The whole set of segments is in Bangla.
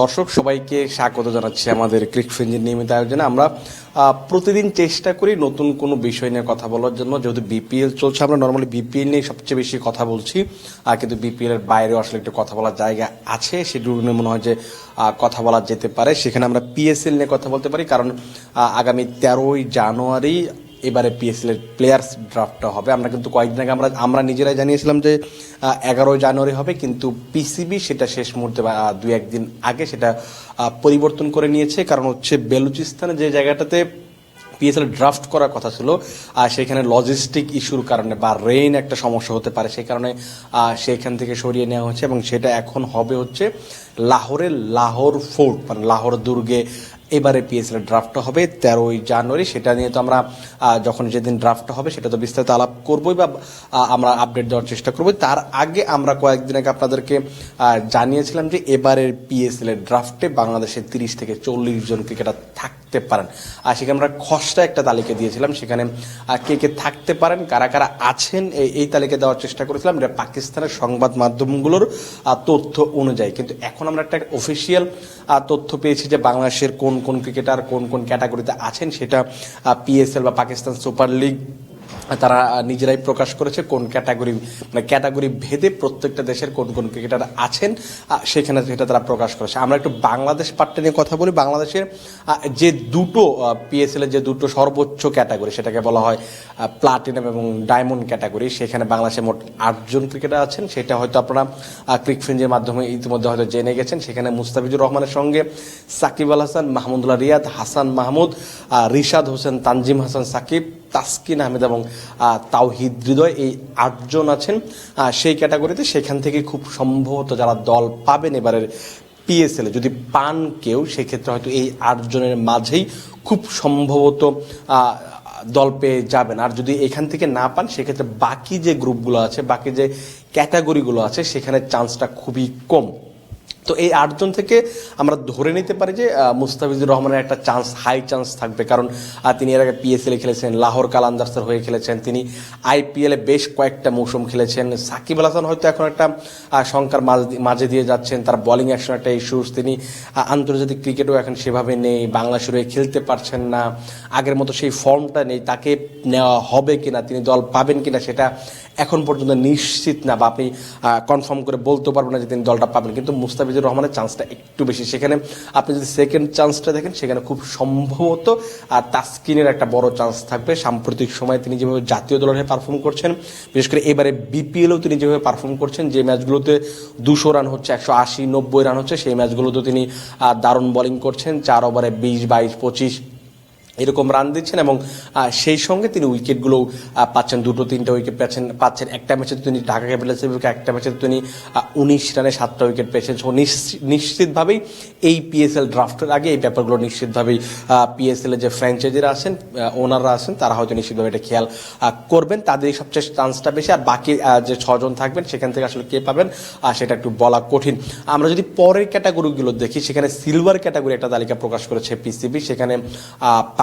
দর্শক, সবাইকে স্বাগত জানাচ্ছি আমাদের ক্রিক ফ্রেঞ্জের নিয়মিত আয়োজনে। আমরা প্রতিদিন চেষ্টা করি নতুন কোনো বিষয় নিয়ে কথা বলার জন্য। যেহেতু বিপিএল চলছে, আমরা নর্মালি বিপিএল নিয়ে সবচেয়ে বেশি কথা বলছি। আর কিন্তু বিপিএল এর বাইরেও আসলে একটু কথা বলার জায়গা আছে। সেগুলো নিয়ে মনে হয় যে কথা বলা যেতে পারে। সেখানে আমরা পিএসএল নিয়ে কথা বলতে পারি। কারণ আগামী তেরোই জানুয়ারি এবারে পিএসএল এর প্লেয়ার্স ড্রাফটটা হবে। আমরা কিন্তু কয়েকদিন আগে আমরা আমরা নিজেরাই জানিয়েছিলাম যে এগারোই জানুয়ারি হবে, কিন্তু পিসিবি সেটা শেষ মুহূর্তে বা দুই একদিন আগে সেটা পরিবর্তন করে নিয়েছে। কারণ হচ্ছে বেলুচিস্তানে যে জায়গাটাতে পিএসএল ড্রাফট করার কথা ছিল আর সেখানে লজিস্টিক ইস্যুর কারণে বা রেইন একটা সমস্যা হতে পারে, সেই কারণে সেখান থেকে সরিয়ে নেওয়া হচ্ছে এবং সেটা এখন হবে হচ্ছে লাহোরের লাহোর ফোর্ট মানে লাহোর দুর্গে এবারে পিএসএল ড্রাফটটা হবে, তেরোই জানুয়ারি। সেটা নিয়ে তো আমরা যখন যেদিন ড্রাফটটা হবে, সেটা তো বিস্তারিত আলাপ করবোই বা আমরা আপডেট দেওয়ার চেষ্টা করব তার আগে আমরা কয়েকদিন আগে আপনাদেরকে জানিয়েছিলাম যে এবারের পিএসএল এর ড্রাফটে বাংলাদেশের তিরিশ থেকে চল্লিশ জন ক্রিকেটার থাকতে পারেন। আর সেখানে আমরা খসড়া একটা তালিকা দিয়েছিলাম, সেখানে কে কে থাকতে পারেন, কারা কারা আছেন এই- এই তালিকা দেওয়ার চেষ্টা করেছিলাম। এটা পাকিস্তানের সংবাদ মাধ্যমগুলোর তথ্য অনুযায়ী। কিন্তু এখন আমরা একটা অফিসিয়াল তথ্য পেয়েছি যে বাংলাদেশের কোন কোন কোন ক্রিকেটার কোন কোন ক্যাটাগরিতে আছেন সেটা পিএসএল বা পাকিস্তান সুপার লিগ তারা নিজেরাই প্রকাশ করেছে কোন ক্যাটাগরি মানে ক্যাটাগরি ভেদে প্রত্যেকটা দেশের কোন কোন ক্রিকেটার আছেন সেখানে সেটা তারা প্রকাশ করেছে। আমরা একটু বাংলাদেশ পার্টটা নিয়ে কথা বলি। বাংলাদেশের যে দুটো পিএসএল এর যে দুটো সর্বোচ্চ ক্যাটাগরি, সেটাকে বলা হয় প্লাটিনাম এবং ডায়মন্ড ক্যাটাগরি, সেখানে বাংলাদেশে মোট আটজন ক্রিকেটার আছেন। সেটা হয়তো আপনারা ক্রিক ফ্রেঞ্জের মাধ্যমে ইতিমধ্যে হয়তো জেনে গেছেন। সেখানে মুস্তাফিজুর রহমানের সঙ্গে সাকিব আল হাসান, মাহমুদুল্লাহ রিয়াদ, হাসান মাহমুদ রিশাদ হোসেন, তানজিম হাসান, সাকিব তাসকিন আহমেদ এবং তাওহিদ হৃদয় এই আটজন আছেন। সেই ক্যাটাগরিতে সেখান থেকে খুব সম্ভবত যারা দল পাবেন এবারের পিএসএল যদি পান কেউ, সেক্ষেত্রে হয়তো এই আটজনের মাঝেই খুব সম্ভবত দল পেয়ে যাবেন। আর যদি এখান থেকে না পান, সেক্ষেত্রে বাকি যে গ্রুপগুলো আছে, বাকি যে ক্যাটাগরিগুলো আছে, সেখানে চান্সটা খুবই কম। তো এই আটজন থেকে আমরা ধরে নিতে পারি যে মুস্তাফিজুর রহমানের একটা চান্স হাই চান্স থাকবে। কারণ তিনি এর আগে পিএসএল খেলেছেন, লাহোর কালান্দার্সের হয়ে খেলেছেন, তিনি আইপিএল বেশ কয়েকটা মৌসুম খেলেছেন। সাকিব আল হাসান হয়তো এখন একটা শঙ্কার মাঝে দিয়ে যাচ্ছেন, তার বোলিং অ্যাকশন একটা ইস্যুস তিনি আন্তর্জাতিক ক্রিকেটও এখন সেভাবে নেই বাংলাদেশের হয়ে খেলতে পারছেন না। আগের মতো সেই ফর্মটা নেই, তাকে নেওয়া হবে কিনা, তিনি দল পাবেন কিনা, সেটা এখন পর্যন্ত নিশ্চিত না বা আপনি কনফার্ম করে বলতে পারবেন না যে তিনি দলটা পাবেন। কিন্তু মুস্তাফিজুর রহমানের চান্সটা একটু বেশি। সেখানে আপনি যদি সেকেন্ড চান্সটা দেখেন, সেখানে খুব সম্ভবত তাস্কিনের একটা বড় চান্স থাকবে। সাম্প্রতিক সময়ে তিনি যেভাবে জাতীয় দলের হয়ে পারফর্ম করছেন, বিশেষ করে এবারে বিপিএলও তিনি যেভাবে পারফর্ম করছেন, যে ম্যাচগুলোতে দুশো রান হচ্ছে, একশো আশি নব্বই রান হচ্ছে, সেই ম্যাচগুলোতে তিনি দারুণ বোলিং করছেন। চার ওভারে বিশ, বাইশ, পঁচিশ এরকম রান দিচ্ছেন এবং সেই সঙ্গে তিনি উইকেটগুলো পাচ্ছেন। দুটো তিনটা উইকেট পাচ্ছেন পাচ্ছেন। একটা ম্যাচে তিনি ঢাকা ক্যাপিটালসের বিপক্ষে একটা ম্যাচে তিনি উনিশ রানে সাতটা উইকেট পেয়েছেন। সো নিশ্চিতভাবেই এই পিএসএল ড্রাফটের আগে এই ব্যাপারগুলো নিশ্চিতভাবেই পিএসএল এর যে ফ্র্যাঞ্চাইজিরা আছেন ওনাররা আছেন তারা হয়তো নিশ্চিতভাবে এটা খেয়াল করবেন। তাদের সবচেয়ে চান্সটা বেশি। আর বাকি যে ছজন থাকবেন সেখান থেকে আসলে কে পাবেন আহ, সেটা একটু বলা কঠিন। আমরা যদি পরের ক্যাটাগরিগুলো দেখি সেখানে সিলভার ক্যাটাগরি একটা তালিকা প্রকাশ করেছে পিসিবি সেখানে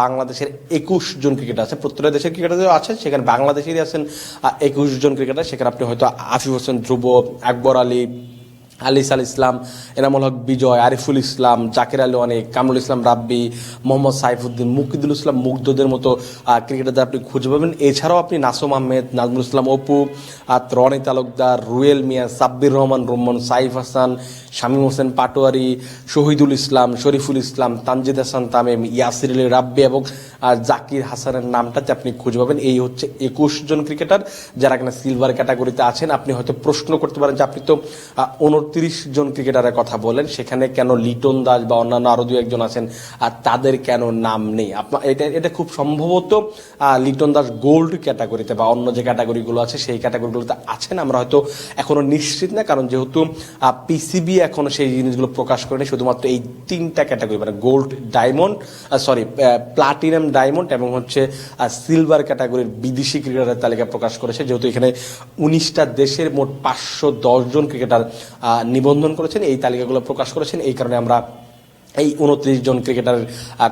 বাংলাদেশের একুশ জন ক্রিকেটার আছে। প্রত্যেকটা দেশের ক্রিকেটার আছে, সেখানে বাংলাদেশেরই আছেন একুশ জন ক্রিকেটার। সেখানে আপনি হয়তো আফিফ হোসেন, ধ্রুব, আকবর আলী আলিস আল ইসলাম, এনামুল হক বিজয়, আরিফুল ইসলাম, জাকির আলী অনেক, কামরুল ইসলাম রাব্বি, মোহাম্মদ সাইফুদ্দিন মুকিদুল ইসলাম মুগ্ধদের মতো ক্রিকেটারদের আপনি খুঁজে পাবেন। এছাড়াও আপনি নাসুম আহমেদ, নাজমুল ইসলাম অপু রনি তালুকদার, রুয়েল মিয়া, সাব্বির রহমান, রুম্মন, সাইফ হাসান, শামীম হোসেন পাটোয়ারি, শহীদুল ইসলাম, শরীফুল ইসলাম, তানজিদ হাসান তামিম, ইয়াসির আলী রাব্বি এবং জাকির হাসানের নামটাতে আপনি খুঁজে পাবেন। এই হচ্ছে একুশ জন ক্রিকেটার যারা কিনা সিলভার ক্যাটাগরিতে আছেন। আপনি হয়তো প্রশ্ন করতে পারেন যে আপনি তো উনত্রিশ জন ক্রিকেটারের কথা বলেন, সেখানে কেন লিটন দাস বা অন্যান্য আরও দু একজন আছেন আর তাদের কেন নাম নেই? আপনার এটা এটা খুব সম্ভবত লিটন দাস গোল্ড ক্যাটাগরিতে বা অন্য যে ক্যাটাগরিগুলো আছে, সেই ক্যাটাগরিগুলোতে আছেন। আমরা হয়তো এখনও নিশ্চিত না, কারণ যেহেতু পিসিবি এখনও সেই জিনিসগুলো প্রকাশ করেনি, শুধুমাত্র এই তিনটা ক্যাটাগরি মানে gold diamond sorry platinum diamond এবং হচ্ছে সিলভার ক্যাটাগরির বিদেশি ক্রিকেটারের তালিকা প্রকাশ করেছে। যেহেতু এখানে উনিশটা দেশের মোট পাঁচশো জন ক্রিকেটার নিবন্ধন করেছেন এই তালিকাগুলো প্রকাশ করেছেন এই কারণে আমরা এই উনত্রিশ জন ক্রিকেটারের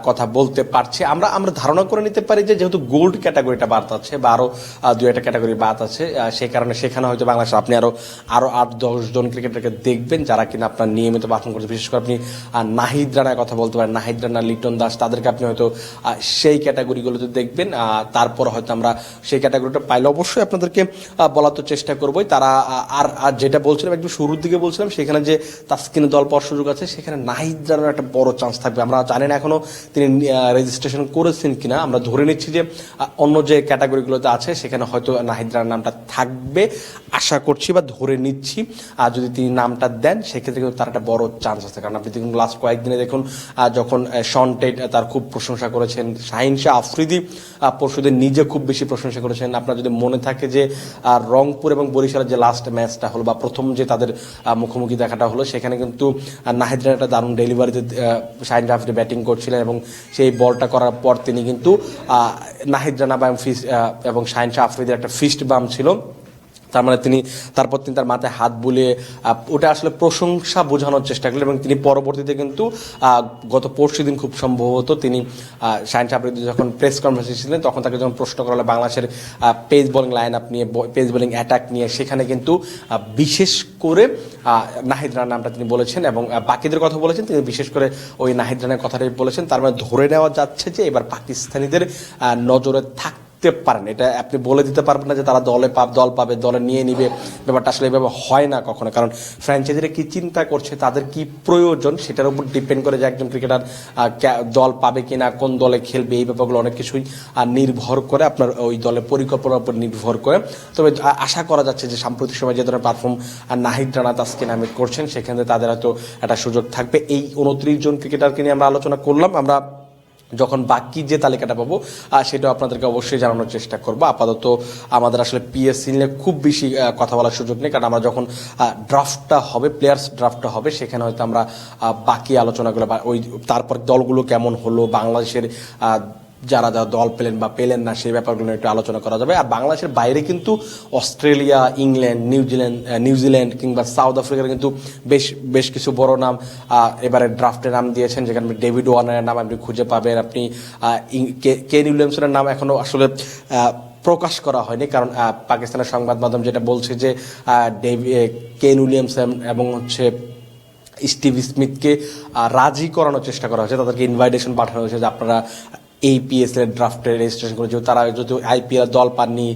কথা বলতে পারছে। আমরা আমরা ধারণা করে নিতে পারি যে যেহেতু গোল্ড ক্যাটাগরিটা বাদ আছে বা আরও আহ, দু একটা ক্যাটাগরি বাদ আছে সেই কারণে সেখানে হয়তো বাংলাদেশ আপনি আরও আরও আট দশ জন ক্রিকেটারকে দেখবেন যারা কিনা আপনার নিয়মিত বাথরুম করছে। বিশেষ করে আপনি নাহিদ রানার কথা বলতে পারেন। নাহিদ রানা লিটন দাস তাদেরকে আপনি হয়তো সেই ক্যাটাগরিগুলোতে দেখবেন। তারপর হয়তো আমরা সেই ক্যাটাগরিটা পাইলে অবশ্যই আপনাদেরকে বলার তো চেষ্টা করবোই। তারা আর আর যেটা বলছিলাম একটু শুরুর দিকে বলছিলাম সেখানে যে তাস্কিনে দল পাওয়ার সুযোগ আছে সেখানে নাহিদ রানার একটা বড় চান্স থাকবে। আমরা জানি না এখনও তিনি রেজিস্ট্রেশন করেছেন কিনা। আমরা ধরে নিচ্ছি যে অন্য যে ক্যাটাগরিগুলোতে আছে সেখানে হয়তো নাহিদ রানার নামটা থাকবে। আশা করছি বা ধরে নিচ্ছি আর যদি তিনি নামটা দেন সেক্ষেত্রে কিন্তু তার একটা বড় চান্স আছে। কারণ আপনি দেখুন লাস্ট কয়েকদিনে দেখুন যখন আহ, শন টেট আহ, তার খুব প্রশংসা করেছেন। শাহিন শাহ আফ্রিদি আহ, পরশুদিন নিজে খুব বেশি প্রশংসা করেছেন। আপনার যদি মনে থাকে যে রংপুর এবং বরিশালের যে লাস্ট ম্যাচটা হলো বা প্রথম যে তাদের মুখোমুখি দেখাটা হলো সেখানে কিন্তু আহ, নাহিদ একটা দারুণ ডেলিভারিতে শাহিন শাহ ব্যাটিং করছিলেন এবং সেই বলটা করার পর তিনি কিন্তু নাহিদ রানা এবং শাহিন শাহ আফ্রিদের একটা ফিস্ট বাম ছিল। তার মানে তিনি তারপর তিনি তার মাথায় হাত বুলিয়ে ওটা আসলে প্রশংসা বোঝানোর চেষ্টা করলেন এবং তিনি পরবর্তীতে কিন্তু গত পরশু দিন খুব সম্ভবত তিনি শাহিন সাবরিদি যখন প্রেস কনফারেন্সে ছিলেন তখন তাকে যখন প্রশ্ন করা হলো বাংলাদেশের পেস বোলিং লাইন আপ নিয়ে পেস বোলিং অ্যাটাক নিয়ে, সেখানে কিন্তু বিশেষ করে নাহিদ রানার নামটা তিনি বলেছেন এবং বাকিদের কথা বলেছেন, তিনি বিশেষ করে ওই নাহিদ রানের কথাটাই বলেছেন। তার মানে ধরে নেওয়া যাচ্ছে যে এবার পাকিস্তানিদের নজরে থাক দিতে পারেন। এটা আপনি বলে দিতে পারবেন না যে তারা দলে পাব দল পাবে, দলে নিয়ে নিবে। ব্যাপারটা আসলে এভাবে হয় না কখনো। কারণ ফ্র্যাঞ্চাইজিরা কি চিন্তা করছে, তাদের কি প্রয়োজন সেটার উপর ডিপেন্ড করে যে একজন ক্রিকেটার দল পাবে কিনা, কোন দলে খেলবে, এই ব্যাপারগুলো অনেক কিছুই নির্ভর করে আপনার ওই দলের পরিকল্পনার উপর নির্ভর করে। তবে আশা করা যাচ্ছে যে সাম্প্রতিক সময় যে ধরনের পারফর্ম নাহিদ রানা তাসকিন আহমেদ করছেন, সেখানে তাদের হয়তো একটা সুযোগ থাকবে। এই উনত্রিশ জন ক্রিকেটারকে নিয়ে আমরা আলোচনা করলাম। আমরা যখন বাকি যে তালিকাটা পাবো আর সেটাও আপনাদেরকে অবশ্যই জানানোর চেষ্টা করব। আপাতত আমাদের আসলে পিএসসি নিয়ে খুব বেশি কথা বলার সুযোগ নেই, কারণ আমরা যখন ড্রাফটটা হবে প্লেয়ার্স ড্রাফটটা হবে, সেখানে হয়তো আমরা বাকি আলোচনাগুলো বা ওই, তারপর দলগুলো কেমন হলো, বাংলাদেশের যারা যারা দল পেলেন বা পেলেন না, সেই ব্যাপারগুলো একটু আলোচনা করা যাবে। আর বাংলাদেশের বাইরে কিন্তু Australia, England New Zealand New Zealand কিংবা সাউথ আফ্রিকার কিন্তু বেশ বেশ কিছু বড় নাম এবারে ড্রাফটে নাম দিয়েছেন, যেখানে ডেভিড ওয়ার্নারের নাম আপনি খুঁজে পাবেন। আপনি কেন উইলিয়ামসনের নাম এখনও আসলে প্রকাশ করা হয়নি। কারণ পাকিস্তানের সংবাদ মাধ্যম যেটা বলছে যে কেন উইলিয়ামসন এবং হচ্ছে স্টিভ স্মিথকে রাজি করানোর চেষ্টা করা হয়েছে। তাদেরকে ইনভাইটেশন পাঠানো হয়েছে যে আপনারা এই পিএসএল ড্রাফটে রেজিস্ট্রেশন করে যেহেতু তারা যদি আইপিএল দল পাননি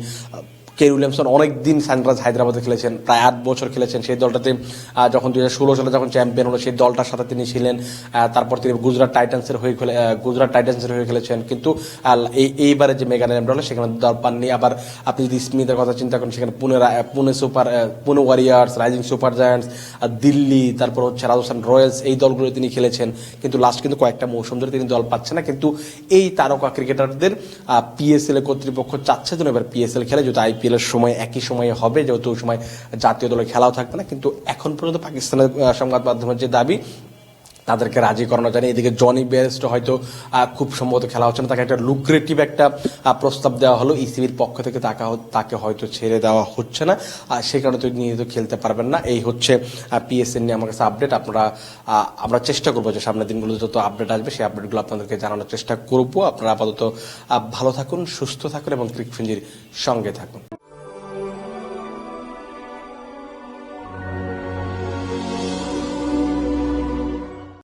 কে উইলিয়ামসন অনেক দিন সানরাইজ হায়দ্রাবাদে খেলেছেন, প্রায় আট বছর খেলেছেন সেই দলটাতে। যখন দু হাজার ষোলো সালে যখন চ্যাম্পিয়ন হলো, সেই দলটার সাথে তিনি ছিলেন। তারপর তিনি গুজরাট টাইটান্সের হয়ে খেলে গুজরাট টাইটান্সের হয়ে খেলেছেন। কিন্তু এই এইবারে যে মেগা র্যাম হলো সেখানে দল পাননি। আবার আপনি যদি স্মিথের কথা চিন্তা করেন, সেখানে Pune Pune super Pune warriors rising super giants Delhi, তারপর হচ্ছে রাজস্থান রয়্যালস, এই দলগুলো তিনি খেলেছেন। কিন্তু লাস্ট কিন্তু কয়েকটা মৌসুম ধরে তিনি দল পাচ্ছে না। কিন্তু এই তারকা ক্রিকেটারদের পিএসএল কর্তৃপক্ষ চাচ্ছে যেন এবার পিএসএল খেলে, যেহেতু এর সময় একই সময়ে হবে, যেহেতু ওই সময় জাতীয় দলের খেলাও থাকবে না, কিন্তু এখন পর্যন্ত পাকিস্তানের সংবাদ মাধ্যমের যে দাবি, তাদেরকে রাজি করানো যায়। এদিকে জনি বেস্ট হয়তো খুব সম্ভবত খেলা হচ্ছে না। তাকে একটা লুক্রেটিভ একটা প্রস্তাব দেওয়া হলো। ইসিবির পক্ষ থেকে তাকে তাকে হয়তো ছেড়ে দেওয়া হচ্ছে না। আর সে কারণে তো নিয়ে তো খেলতে পারবেন না। এই হচ্ছে পিএসএন নিয়ে আমার কাছে আপডেট আপনারা আমরা চেষ্টা করব যে সামনের দিনগুলোতে যত আপডেট আসবে, সেই আপডেটগুলো আপনাদেরকে জানানোর চেষ্টা করব। আপনারা আপাতত ভালো থাকুন, সুস্থ থাকুন এবং ক্রিকফিঞ্জির সঙ্গে থাকুন।